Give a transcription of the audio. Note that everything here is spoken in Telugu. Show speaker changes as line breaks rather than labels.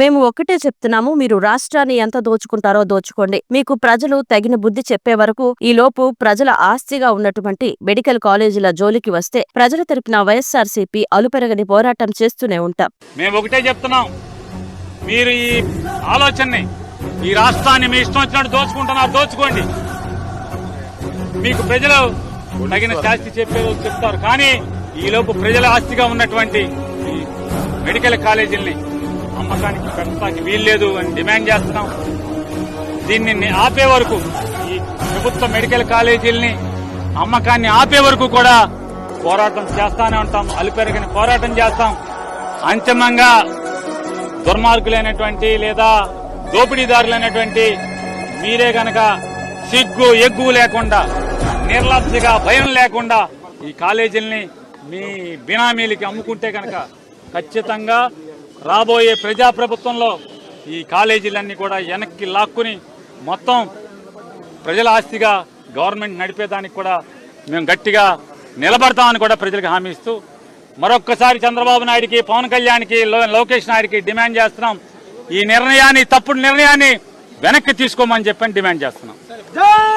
మేము ఒకటే చెప్తున్నాము మీరు రాష్ట్రాన్ని ఎంత దోచుకుంటారో దోచుకోండి. మీకు ప్రజలు తగిన బుద్ధి చెప్పే వరకు ఈ లోపు ప్రజల ఆస్తిగా ఉన్నటువంటి మెడికల్ కాలేజీల జోలికి వస్తే ప్రజల తరపున వైఎస్ఆర్సీపీ అలుపెరగని పోరాటం చేస్తూనే ఉంటాం.
మేము ఒకటే చెప్తున్నాం మీరు ఈ ఆలోచనని ఈ రాష్ట్రాన్ని మీ ఇష్టం వచ్చినట్టు దోచుకుంటున్నారు దోచుకోండి. మీకు ప్రజలు తగిన శాస్తి చెప్పే చెప్తారు కానీ ఈ లోపు ప్రజల ఆస్తిగా ఉన్నటువంటి మెడికల్ కాలేజీల్ని అమ్మకానికి పెట్టడానికి వీల్లేదు అని డిమాండ్ చేస్తున్నాం. దీన్ని ఆపే వరకు ఈ ప్రభుత్వ మెడికల్ కాలేజీల్ని అమ్మకాన్ని ఆపే వరకు కూడా పోరాటం చేస్తానే ఉంటాం. అలుపెరగని పోరాటం చేస్తాం. అంతిమంగా దుర్మార్గులైనటువంటి లేదా దోపిడీదారులైనటువంటి మీరే గనక సిగ్గు ఎగ్గు లేకుండా నిర్లప్తిగా భయం లేకుండా ఈ కాలేజీల్ని మీ బినామీలకి అమ్ముకుంటే కనుక ఖచ్చితంగా రాబోయే ప్రజాప్రభుత్వంలో ఈ కాలేజీలన్నీ కూడా వెనక్కి లాక్కుని మొత్తం ప్రజల ఆస్తిగా గవర్నమెంట్ నడిపేదానికి కూడా మేము గట్టిగా నిలబడతామని కూడా ప్రజలకు హామీ ఇస్తూ మరొక్కసారి చంద్రబాబు నాయుడికి పవన్ కళ్యాణ్కి లోకేష్ నాయుడికి డిమాండ్ చేస్తున్నాం. ఈ నిర్ణయాన్ని తప్పుడు నిర్ణయాన్ని వెనక్కి తీసుకోమని చెప్పని డిమాండ్ చేస్తున్నాం.